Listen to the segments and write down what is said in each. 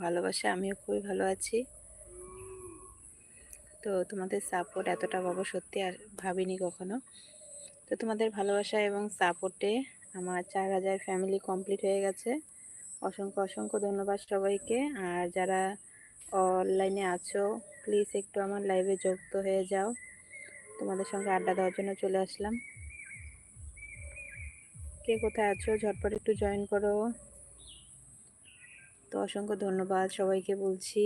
ভালোবাসা, আমিও খুবই ভালো আছি। তো তোমাদের সাপোর্ট এতটা পাবো সত্যি আর ভাবিনি কখনো। তো তোমাদের ভালোবাসা এবং সাপোর্টে আমার চার হাজার ফ্যামিলি কমপ্লিট হয়ে গেছে। অসংখ্য অসংখ্য ধন্যবাদ সবাইকে। আর যারা অনলাইনে আছো প্লিজ একটু আমার লাইভে যুক্ত হয়ে যাও। তোমাদের সঙ্গে আড্ডা দেওয়ার জন্য চলে আসলাম। কে কোথায় আছো? ঝটপট একটু জয়েন করো। তো অসংখ্য ধন্যবাদ সবাইকে বলছি।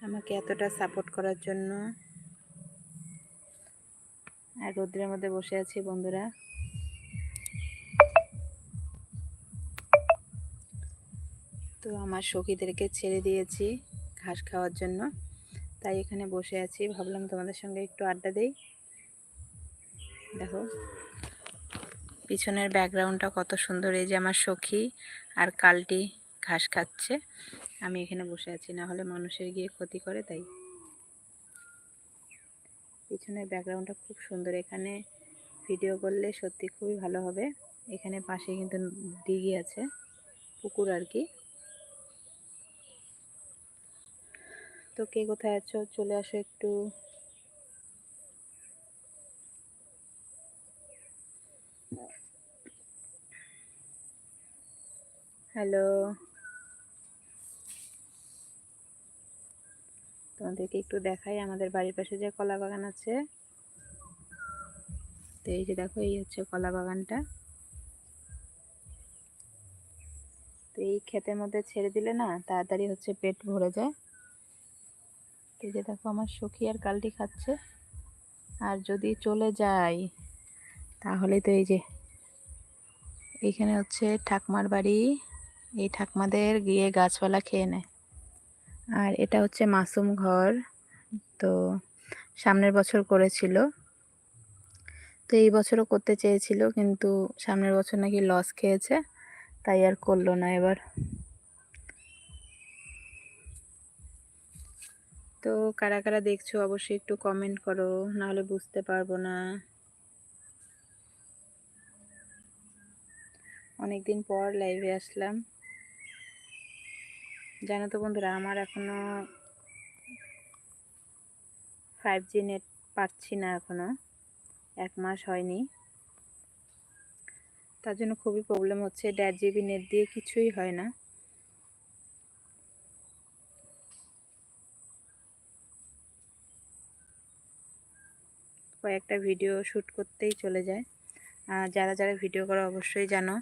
আমাকে এতটা সাপোর্ট করার জন্য। আর রোদ্রের মধ্যে বসে আছি বন্ধুরা। তো আমার সখীদেরকে ছেড়ে দিয়েছি ঘাস খাওয়ার জন্য। তাই এখানে বসে আছি। ভাবলাম তোমাদের সঙ্গে একটু আড্ডা দেই। দেখো। পিছনের ব্যাকগ্রাউন্ডটা কত সুন্দর, এই যে আমার সখী আর কালটি ঘাস খাচ্ছে। আমি এখানে বসে আছি, না হলে মানুষের গিয়ে ক্ষতি করে, তাই। পিছনের ব্যাকগ্রাউন্ডটা খুব সুন্দর, এখানে ভিডিও করলে সত্যি খুবই ভালো হবে। এখানে পাশে কিন্তু দিঘি আছে, পুকুর আর কি। তো কে কোথায় আছো? চলে আসো একটু। হ্যালো। তোমাদেরকে একটু দেখাই, আমাদের বাড়ির পাশে যে কলা বাগান আছে। তো এই যে দেখো, এই হচ্ছে কলা বাগানটা। তো এই ক্ষেতের মধ্যে ছেড়ে দিলে না, তাড়াতাড়ি হচ্ছে পেট ভরে যায়। এই যে দেখো, আমার সখী আর কালটি খাচ্ছে। আর যদি চলে যায় তাহলে তো এই যে এখানে হচ্ছে ঠাকমার বাড়ি। এই ঠাকমাদের গিয়ে গাছপালা খেয়ে নেয় আর এটা হচ্ছে মাসুম ঘর। তো সামনের বছর করেছিল। তো এই বছরও করতে চেয়েছিল, কিন্তু সামনের বছর নাকি লস খেয়েছে, তাই আর করল না এবার। তো কারা কারা দেখছ অবশ্যই একটু কমেন্ট করো, নাহলে বুঝতে পারব না। অনেকদিন পর লাইভে আসলাম। জানো তো বন্ধুরা, আমার এখনও ফাইভ জি নেট পাচ্ছি না এখনও। এক মাস হয়নি। তার জন্য খুবই প্রবলেম হচ্ছে, দেড় জিবি নেট দিয়ে কিছুই হয় না। কয়েকটা ভিডিও শ্যুট করতেই চলে যায়। যারা যারা ভিডিও করে, অবশ্যই জানো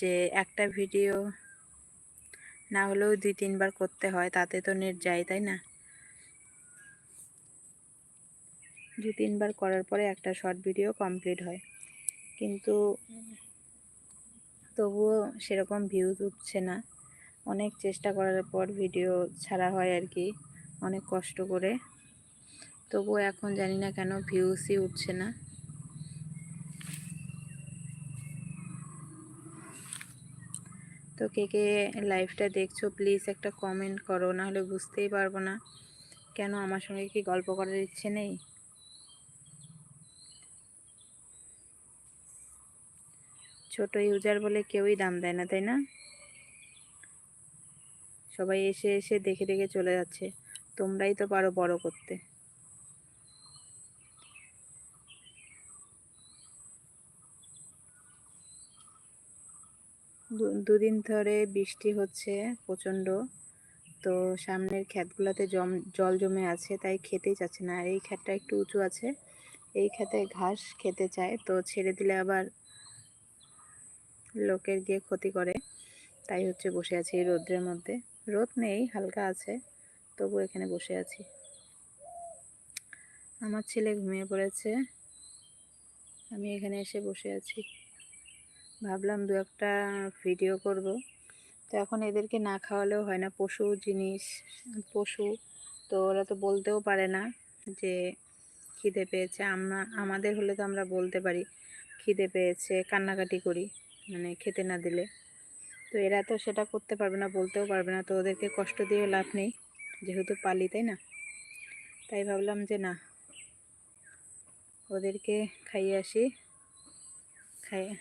যে একটা ভিডিও না হলেও দুই তিনবার করতে হয়, তাতে তো নেট যায়, তাই না? দু তিনবার করার পরে একটা শর্ট ভিডিও কমপ্লিট হয়। কিন্তু তবুও সেরকম ভিউজ উঠছে না। অনেক চেষ্টা করার পর ভিডিও ছাড়া হয় আর কি, অনেক কষ্ট করে। তবুও এখন জানি না কেন ভিউসই উঠছে না। তো কে কে লাইভটা দেখছ প্লিজ একটা কমেন্ট করো, নাহলে বুঝতেই পারব না। কেন আমার সঙ্গে কি গল্প করার ইচ্ছে নেই? ছোট ইউজার বলে কেউই দাম দেয় না, তাই না? সবাই এসে এসে দেখে দেখে চলে যাচ্ছে। তোমরাই তো পারো বড় করতে। দুদিন ধরে বৃষ্টি হচ্ছে প্রচণ্ড। তো সামনের ক্ষেতগুলোতে জম, জল জমে আছে, তাই খেতেই চাচ্ছে না। আর এই ক্ষেতটা একটু উঁচু আছে, এই ক্ষেতে ঘাস খেতে চায়, তো ছেড়ে দিলে আবার লোকের গিয়ে ক্ষতি করে। তাই হচ্ছে বসে আছি এই রোদ্রের মধ্যে। রোদ নেই, হালকা আছে তবু এখানে বসে আছি। আমার ছেলে ঘুমিয়ে পড়েছে, আমি এখানে এসে বসে আছি। ভাবলাম দু একটা ভিডিও করব। তো এখন এদেরকে না খাওয়ালেও হয় না, পশু জিনিস, পশু। তো ওরা তো বলতেও পারে না যে খিদে পেয়েছে। আমরা, আমাদের হলে তো আমরা বলতে পারি, খিদে পেয়েছে, কান্নাকাটি করি মানে খেতে না দিলে। তো এরা তো সেটা করতে পারবে না, বলতেও পারবে না। তো ওদেরকে কষ্ট দিয়েও লাভ নেই, যেহেতু পালি, তাই না? তাই ভাবলাম যে না, ওদেরকে খাইয়ে আসি। খাইয়ে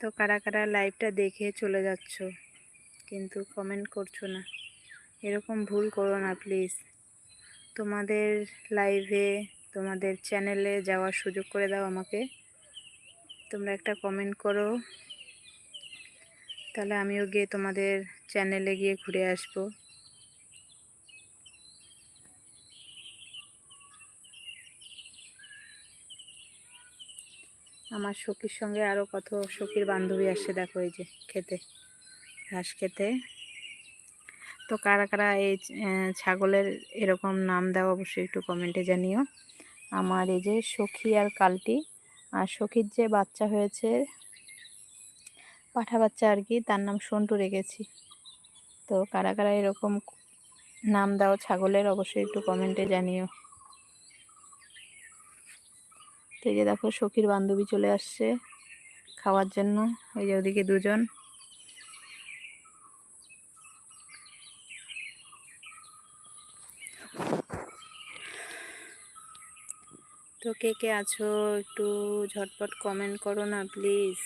তো কারা কারা লাইভটা দেখে চলে যাচ্ছ, কিন্তু কমেন্ট করছ না। এরকম ভুল করো না প্লিজ তোমাদের লাইভে তোমাদের চ্যানেলে যাওয়ার সুযোগ করে দাও আমাকে। তোমরা একটা কমেন্ট করো। তাহলে আমিও গিয়ে তোমাদের চ্যানেলে গিয়ে ঘুরে আসব। আমার সখীর সঙ্গে আরও কত সখীর বান্ধবী আসছে দেখো এই যে খেতে, ঘাস খেতে। তো কারা কারা এই ছাগলের এরকম নাম দেওয়া অবশ্যই একটু কমেন্টে জানিও। আমার এই যে সখী আর কালটি, আর সখীর যে বাচ্চা হয়েছে, পাঠা বাচ্চা আর কি, তার নাম সন্টু রেখেছি। তো কারা কারা এরকম নাম দাও ছাগলের অবশ্যই একটু কমেন্টে জানিও। এই যে দেখো সখীর বান্ধবী চলে আসছে খাওয়ার জন্য। ওই যে ওদিকে দুজন। তো কে কে আছো একটু ঝটপট কমেন্ট করো না প্লিজ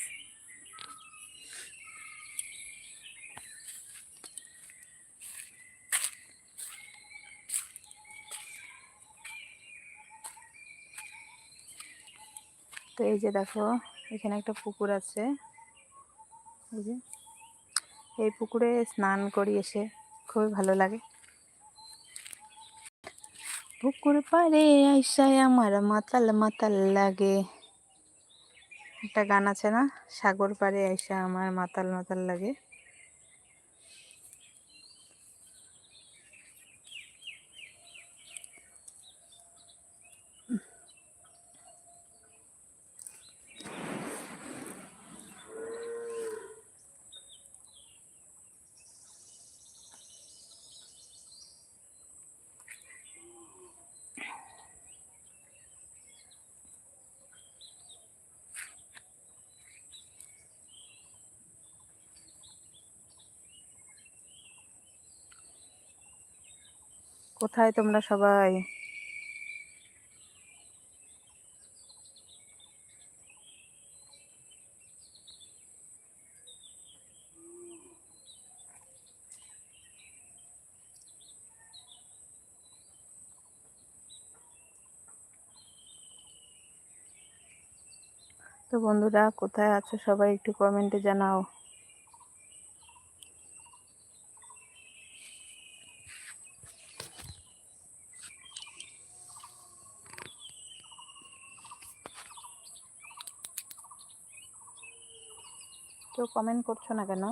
তো এই যে দেখো, এখানে একটা পুকুর আছে। এই যে, এই পুকুরে স্নান করি এসে, খুবই ভালো লাগে। পুকুর পারে আইসায় আমার মাতাল মাতাল লাগে। একটা গান আছে না? সাগর পারে আইসা আমার মাতাল মাতাল লাগে। কোথায় তোমরা সবাই? তো বন্ধুরা কোথায় আছো সবাই একটু কমেন্টে জানাও। কমেন্ট করছ না কেন?